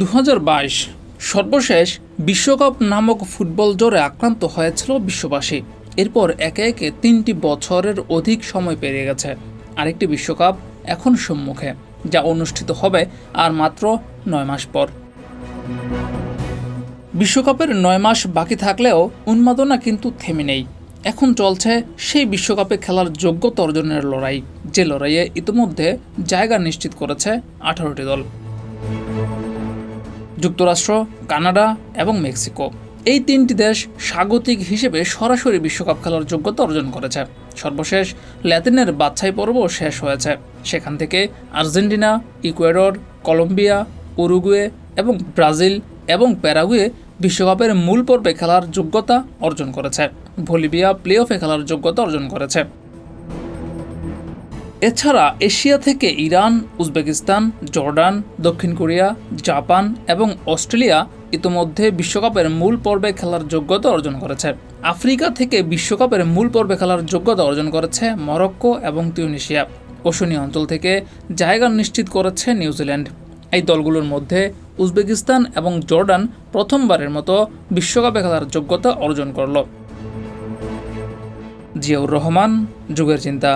দু হাজার বাইশ সর্বশেষ বিশ্বকাপ নামক ফুটবল জ্বরে আক্রান্ত হয়েছিল বিশ্ববাসী। এরপর একে একে তিনটি বছরের অধিক সময় পেরিয়ে গেছে। আরেকটি বিশ্বকাপ এখন সম্মুখে, যা অনুষ্ঠিত হবে আর মাত্র নয় মাস পর। বিশ্বকাপের নয় মাস বাকি থাকলেও উন্মাদনা কিন্তু থেমে নেই। এখন চলছে সেই বিশ্বকাপে খেলার যোগ্যতা অর্জনের লড়াই, যে লড়াইয়ে ইতিমধ্যে জায়গা নিশ্চিত করেছে আঠারোটি দল। যুক্তরাষ্ট্র, কানাডা এবং মেক্সিকো। এই তিনটি দেশ স্বাগতিক হিসেবে সরাসরি বিশ্বকাপ খেলার যোগ্যতা অর্জন করেছে। সর্বশেষ ল্যাতিনের বাছাই পর্ব শেষ হয়েছে। সেখান থেকে আর্জেন্টিনা, ইকুয়েডর, কলম্বিয়া, উরুগুয়ে এবং ব্রাজিল এবং প্যারাগুয়ে বিশ্বকাপের মূল পর্বে খেলার যোগ্যতা অর্জন করেছে। বলিভিয়া প্লে অফে খেলার যোগ্যতা অর্জন করেছে। এছাড়া এশিয়া থেকে ইরান, উজবেকিস্তান, জর্ডান, দক্ষিণ কোরিয়া, জাপান এবং অস্ট্রেলিয়া ইতোমধ্যে বিশ্বকাপের মূল পর্বে খেলার যোগ্যতা অর্জন করেছে। আফ্রিকা থেকে বিশ্বকাপের মূল পর্বে খেলার যোগ্যতা অর্জন করেছে মরক্কো এবং তিউনিশিয়া ওশনীয় অঞ্চল থেকে জায়গা নিশ্চিত করেছে নিউজিল্যান্ড। এই দলগুলোর মধ্যে উজবেকিস্তান এবং জর্ডান প্রথমবারের মতো বিশ্বকাপে খেলার যোগ্যতা অর্জন করল। জিয়াউর রহমান, যুগের চিন্তা।